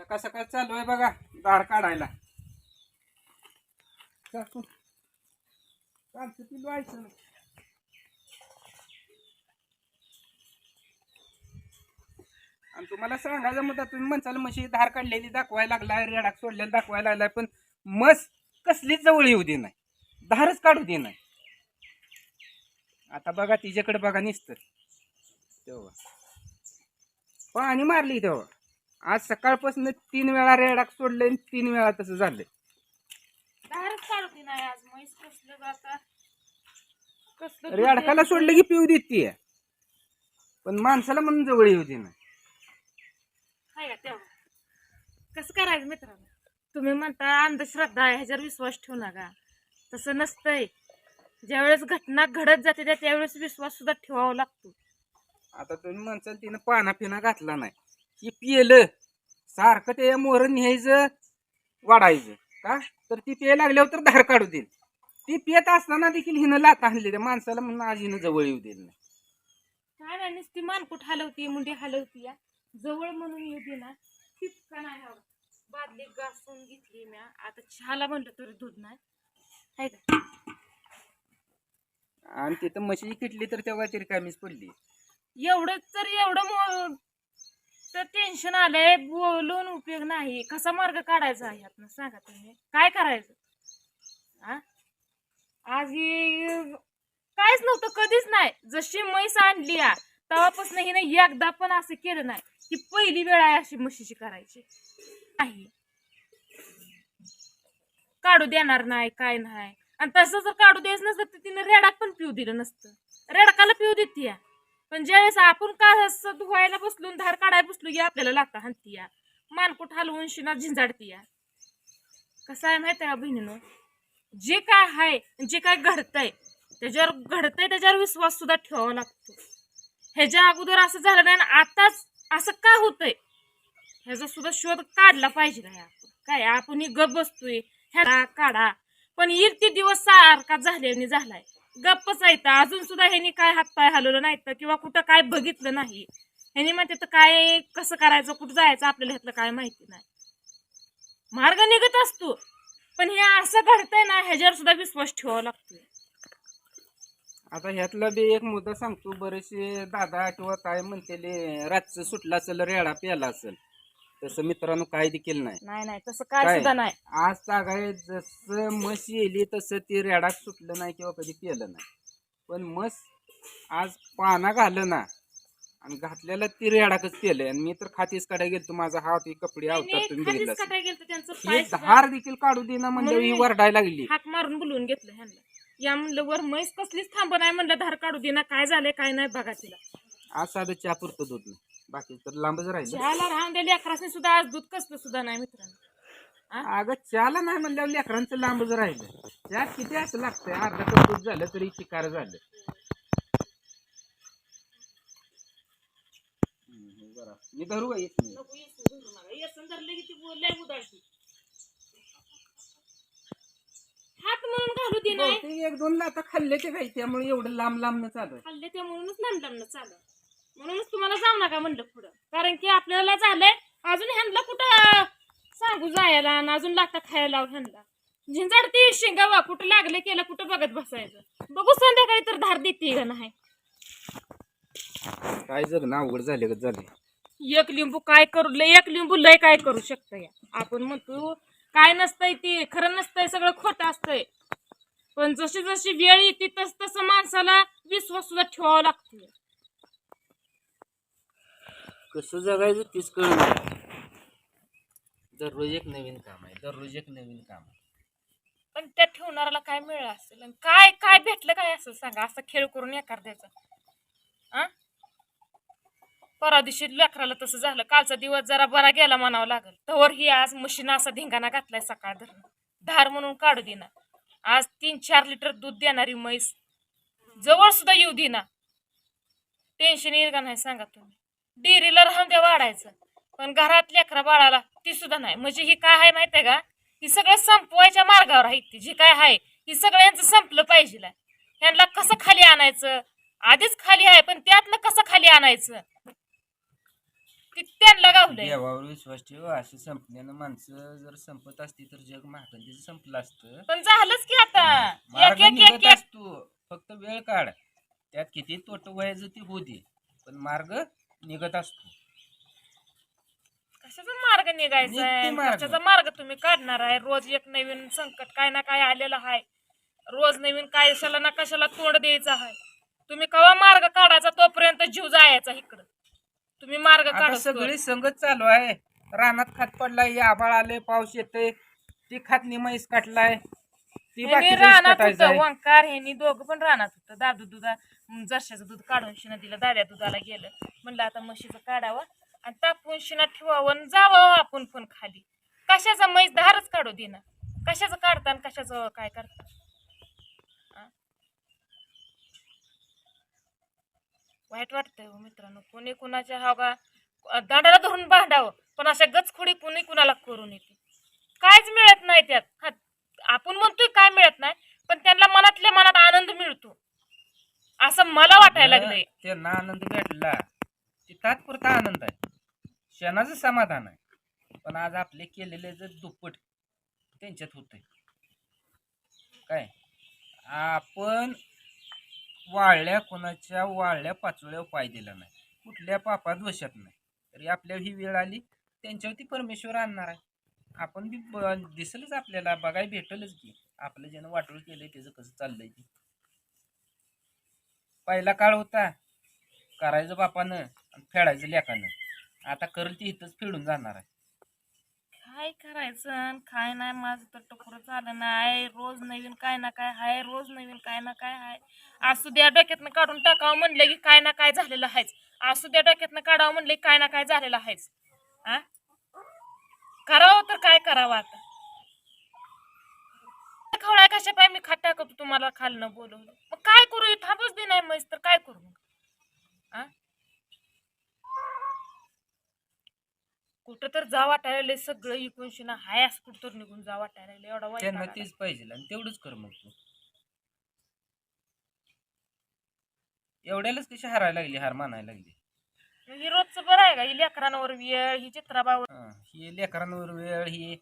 सकाळ सकाळ चालू आहे बघा दार काढायला. व्हायचं आणि तुम्हाला सांगायचं म्हणता तुम्ही म्हणसाल म्हशी धार काढलेली दाखवायला लागलाय रेडाक सोडलेला दाखवायला लागलाय पण मस कसलीच जवळ येऊ दे नाही. धारच काढू दे नाही. आता बघा तिच्याकडे बघा निसतं. तेव्हा. पाणी मारली तेव्हा. आज सकाळपासून तीन वेळा रेडाक सोडले आणि तीन वेळा तसं झालंय. बाहेरच काढते नाही आज म्हैस कसलं जाता कसलं दूध रेडकाला. सोडलं की पिऊ देते पण माणसाला म्हणून जवळ येऊ दे नाही हाय का तेवढं. कसं करायचं मित्रांनो? तुम्ही म्हणता अंधश्रद्धा आहे ह्याच्यावर विश्वास ठेवू नका. तसं नसतंय. ज्यावेळेस घटना घडत जाते त्या त्यावेळेस विश्वास सुद्धा ठेवावा लागतो. आता तुम्ही म्हणसाल तिनं पाना पिना घातला नाही. की पिलं सारखं ते मोहर न्यायचं वाढायचं का? तर ती पिय लागल्यावर तर धार काढू देईल. ती पियत असताना देखील हिनं लाता आणली त्या माणसाला म्हणून आज हिनं जवळ येऊ देईल नाही. काय नाही नुसती मानकुट हलवती मुंडी हलवती या जवळ म्हणून येऊ दे ना तितका नाही हवं. बादली घासून घेतली म्या. आता चहाला म्हणलं तरी दूध नाही. हाय का? आणि तिथं म्हशी किटली तर तेव्हा तरी कामीच पडली. एवढं तर एवढं मो- तर टेन्शन आलंय बोलून उपयोग नाही. कसा मार्ग काढायचा आहे यातनं? सांगा तुम्ही. काय करायचं? आ? आज ही काहीच नव्हतं कधीच नाही. जशी म्हैस आणली या तेव्हापासून हिने एकदा पण असं केलं नाही. की पहिली वेळ आहे अशी म्हशीची करायची. नाही. काढू देणार नाही काय नाही. आणि तसं जर काढू द्यायचं नसतं तर तिने रेडाक पण पिऊ दिलं नसतं. रेडकाला पिऊ देते या पण ज्यावेळेस आपण का असं धुवायला बसलो धार काढायला बसलो की आपल्याला लागता हाणती या. मानकुट हलवून शिना झिंजाडती या. कसं आहे माहिती आहे बहिणीनं? जे काय आहे जे काय घडतंय त्याच्यावर घडतंय त्याच्यावर विश्वास सुद्धा ठेवावा लागतो. ह्याच्या अगोदर असं झालं नाही आणि आताच असं का होतंय? ह्याचा सुद्धा शोध काढला पाहिजे काय आपण काय आपण ही गप बसतोय ह्याला काढा. पण येईल ते दिवस सारखा झाल्याने झालाय. गप्पच आहे तर अजून सुद्धा ह्यांनी काय हातपाय हलवलं नाही तर किंवा कुठं काय बघितलं नाही. ह्यांनी म्हणते तर काय कसं करायचं कुठं जायचं आपल्याला ह्यातलं काय माहिती नाही. मार्ग निघत असतो. पण हे असं घडतंय ना ह्याच्यावर सुद्धा विश्वास ठेवावा लागतोय. आता ह्यातला बी एक मुद्दा सांगतो. बरेचसे दादा किंवा काय म्हणतेले रातचं सुटला असेल रेडा प्याला असेल. तसं मित्रांनो काय देखील नाही. नाही नाही तसं काय काय? सुद्धा नाही. आज तागाय जसं म्हस येली तसं ती रेडाक सुटलं नाही किंवा कधी पिलं नाही. पण म्हस आज पाना घालं ना आणि घातलेला ती रेडाकच पेलंय आणि मी तर खातीच काढायला गेलतो माझा हात हे कपडे आवतात तुम्ही खालीच बघितलं असेल. काटाय गेलं त्यांचं ही पाय सुद्धा. धार देखील काढू दे ना म्हणजे ही म्हणून- वरडायला लागली. हाक मारून बोलवून घेतलं ह्यांना. या म्हणलं वर म्हैस कसलीच थांब नाही म्हणलं धार काढू दे ना काय झालंय काय नाही बघा तिला. आज साधं चहा पुरतं दूध नाही. बाकी तर लांबच राहिलं चहाला राहून दिली अकराशे सुद्धा आज दूध कसलं सुद्धा नाही मित्रांनो अगं चहाला नाही म्हणल्यावर लेकरांचं लांबच राहिलं त्यात किती असं लागतंय अर्धा कप दूध झालं तरी चिकार झालं हम्म, हे बरं. मी धरू का येत नाही नको येसून धरू नका. येसून धरलं की ती बोललंय उदासी. हात म्हणून घालू दे नाही बहुतेक एक दोन लाता खाल्ले ते काही त्यामुळे एवढं लांब लांब न चालू आहे. खाल्ले ते म्हणूनच लांब चालू म्हणूनच तुम्हाला जाऊ नका म्हणलं पुढं. कारण की आपल्याला झालंय अजून ह्यांना कुठं सांगू जायला आणि अजून लागता खायला ह्यांना. झिंजाडती शेंगावा कुठं लागलं केलं कुठं बघत बसायचं. बघू संध्याकाळी तर धार देते का नाही. काय जग अवघड झाले का? झाले. एक लिंबू काय करू लय एक लिंबू लय काय करू शकतं या. आपण म्हणतो काय नसतंय ते खरं नसतंय सगळं खोटं असतंय. पण जशी जशी वेळ येते तस तसं माणसाला विश्वास सुद्धा ठेवावा लागतो कसं जगायचं तीच कळ दररोज एक नवीन काम आहे दररोज एक नवीन काम आहे. पण त्या ठेवणाऱ्याला काय मिळालं असेल? आणि काय काय भेटलं काय असेल सांगा असा खेळ करून एखाद्याचा? द्यायचा आ? परवा दिवशी लेकराला तसं झालं. कालचा दिवस जरा बरा गेला म्हणावं लागल. तवर ही आज मशीन असा धिंगाणा घातलाय सकाळ धरण धार म्हणून काढू देना आज तीन चार लिटर दूध देणारी म्हैस. जवळ सुद्धा येऊ देना टेन्शन येईल का नाही सांगा तुम्ही. डेअरीला द्या वाढायचं. पण घरात लेकरा बाळाला ती सुद्धा नाही. म्हणजे ही काय आहे माहिती आहे का? ही सगळं संपवायच्या मार्गावर आहे ती. जी काय आहे ही सगळ्यांचं संपलं पाहिजे ह्यांना कसं खाली आणायचं? आधीच खाली आहे पण त्यातलं कसं खाली आणायचं? ती त्यांना गाव लावलंय देवावर विश्वास ठेव अशी संपण्यानं माणसं जर संपत असती तर जग महागंतीचं संपलं असतं. पण झालंच की आता. मार्ग एक एक एक निघत एक असतो. फक्त वेळ काढ. त्यात किती तोट व्हायचं ती दे. पण मार्ग निघत असतो. कशाचा मार्ग निघायचा आहे? मार्ग. कशाचा मार्ग तुम्ही काढणार आहे? रोज एक नवीन संकट काय ना काय आलेलं आहे. रोज नवीन काय कशाला ना कशाला तोंड द्यायचं आहे? तुम्ही कवा मार्ग काढायचा तोपर्यंत जीव जायचा इकडं? तुम्ही मार्ग आता काढा सगळी संगत चालू आहे. रानात खात पडलाय आबाळ आले पाऊस येते ती खात निमाईस काटलाय. ती रानात काटायचं होतं. वंकार ह्यांनी दोघं पण रानात होतं. दादू दुधा जरशाचं दूध काढून शिना दिलं दाद्या दुधाला गेलं. म्हणलं आता म्हशीचं काढावं. आणि तापून शिना ठेवावं जावं आपण पण खाली. कशाचा म्हैस धारच काढू देना कशाचं काढता आणि कशाचं काय करता? वाईट वाटतंय हो मित्रांनो. कोणी कुणाच्या हवा दांडाला धरून भांडावं पण अशा गचखोडी कोणी कुणाला करून येते? काहीच मिळत नाही त्यात. हा, आपण म्हणतोय काय मिळत नाही पण त्यांना मनातल्या मनात आनंद मिळतो. असं मला वाटायला लागलंय. त्यांना आनंद भेटला. ते तात्पुरता आनंद आहे. क्षणाचं समाधान आहे. पण आज आपले केलेले जर दुप्पट त्यांच्यात होते काय? आपण वाळल्या कोणाच्या वाळल्या पाचोळ्यावर पाय दिला नाही. कुठल्या पापात वशात नाही. तरी आपल्या ही वेळ आली त्यांच्यावरती परमेश्वर आणणार आहे. आपण बी ब- आपल्याला बघाय भेटलच की. आपलं ज्यानं वाटोळ केलंय त्याचं कसं चाललंय ते. पहिला काळ होता करायचं बापानं आणि फेडायचं लेकानं. आता करल ती इथंच फिडून जाणार आहे. काय करायचं काय नाही माझं तर टोकरं झालं नाही. रोज नवीन काय ना काय हाय रोज नवीन काय ना काय हाय. असू द्या डोक्यातनं काढून टाकावं म्हणलं की काय ना काय झालेलं आहेच. असू द्या डोक्यातनं काढावं म्हणलं की काय ना काय झालेलं आहेच. आ? करावं तर काय करावं आता? खवळाय कशा पाय मी खात टाकतो तुम्हाला खालनं बोलवलं. मग काय करू? थांबूच दे नाही म्हैस तर काय करू मग? आ? कुठं तर जा वाटायला लागलंय सगळं इकून शिना हाय असं कुठं तर निघून जा वाटायला लागलंय एवढा वाईट त्यांना आला. तेच पाहिजे आणि तेवढंच कर मग तू. एवढ्यालाच कशी हारायला लागली हार मानायला लागली? ही रोजचं बरं आहे का? ही लेकरांवर वेळ ही चित्राबावर हं, ही लेकरांवर वेळ ही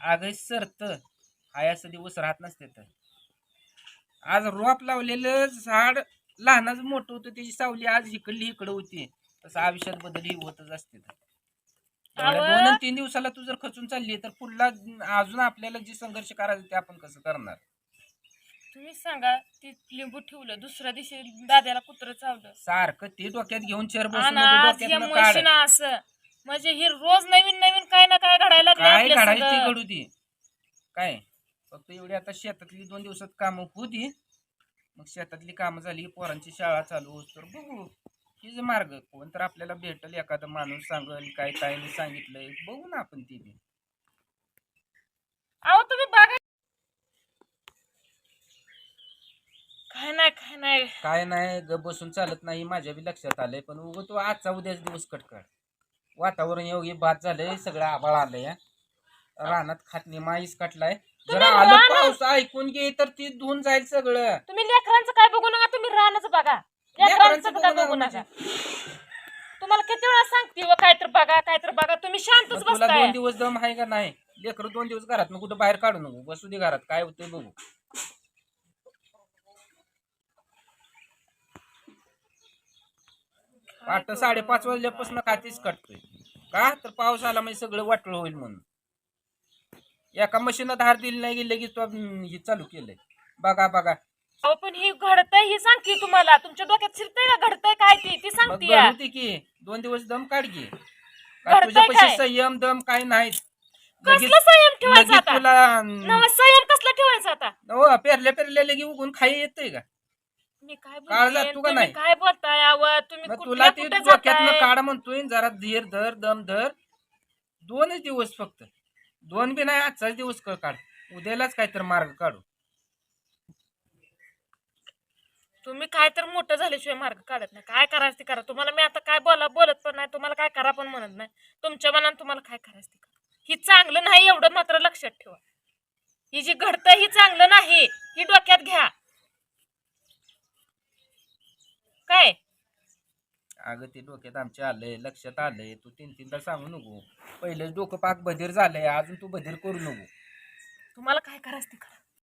आगय सरत. हाय असं दिवस राहत नसते तर. आज रोप लावलेलं झाड लहानाचं मोठं होतं त्याची सावली आज इकडली इकडं होती. तसं आयुष्यात बदल ही होतच असते तर. दोन आणि तीन दिवसाला तू जर खचून चालली तर पुढला अजून आपल्याला जे संघर्ष करायचा ते आपण कसं करणार? तुम्ही सांगा ती लिंबू ठेवलं दुसऱ्या दिवशी दाद्याला कुत्र चावलं. सारखं ते डोक्यात घेऊन चेर बसून आणि आज काढ. असं. म्हणजे हे रोज नवीन नवीन काय ना काय घडायला काय आपल्या काढायची. घडू ती? काय? फक्त एवढी आता शेतातली दोन दिवसात कामं होती. मग शेतातली कामं झाली पोरांची शाळा चालू होत. तर बघू. हिच मार्ग. कोण तर आपल्याला भेटल एखादा माणूस सांगल काय काय सांगितलंय बघू ना आपण ती बी. अहो तुम्ही बघा. काय नाही काय नाही. काय नाही ग बसून चालत नाही माझ्या बी लक्षात आलंय पण उगं तू आजचा उद्याच दिवस कटकड वातावरण योग्य बाद झालंय सगळं आबाळ आलंय हा. रानात खातनी माईस कटलाय. जरा तुम्ही आलं रानात- पाऊस ऐकून घे तर ती धुवून जाईल सगळं. तुम्ही लेकरांचं काय बघू नका तुम्ही राहण्याचं बघा. लेकरांचं बघू नका तुम्हाला. किती वेळा सांगते व काय तर बघा काय तर बघा. तुम्ही शांतच मग तुला बसताय. दोन दिवस दम आहे का नाही? लेकर दोन दिवस घरात कुठं बाहेर काढू नको. बसू दे घरात काय होतंय बघू. पाठ साडेपाच वाजल्यापासून कातीच काढतोय का? तर पाऊस आला म्हणजे सगळं वाटलं होईल म्हणून. एका मशीनं धार दिली नाही गेली लगेच तो अं, हे चालू केलंय. बघा बघा. अहो पण ही घडतंय ही सांगते तुम्हाला. तुमच्या डोक्यात शिरतंय का? घडतंय काय ती? ती मग सांगते. होती की. दोन दिवस दम काढ की. काय घडतंय तुझ्यापाशी काय? संयम दम काय नाही कसला संयम ठेवायचा लगेच आता? तुला अं, नवा संयम कसला ठेवायचा आता? हो पेरल्या पेरल्या लगे उगून खाई येतंय का? मी काय काळ बोलते? जातो का तुम्ही नाही? काय बोलताय तुम्ही मग कुठल्या तुला ते कुठे डोक्यातनं जाताय? काढ म्हणतोय जरा धीर धर दम धर. दोनच दिवस फक्त. दोन बी नाही आजचाच दिवस क- काढ. उद्यालाच काहीतरी मार्ग काढू. तुम्ही काय तर मोठं झाल्याशिवाय मार्ग काढत नाही. काय करायचं ते करा. तुम्हाला मी आता काय बोला बोलत पण नाही. तुम्हाला काय करा पण म्हणत नाही. तुमच्या मनात तुम्हाला काय करायचं ते करा. ही चांगलं नाही एवढं मात्र लक्षात ठेवा. ही जी घडतं ही चांगलं नाही. ही डोक्यात घ्या. काय? अगं ते डोक्यात आमच्या आलंय. लक्षात आलंय. तू तीन तीनदा सांगू नको. पहिलेच डोकं पाक बधीर झालंय. अजून तू बधीर करू नको. तुम्हाला काय करायचं ते करा.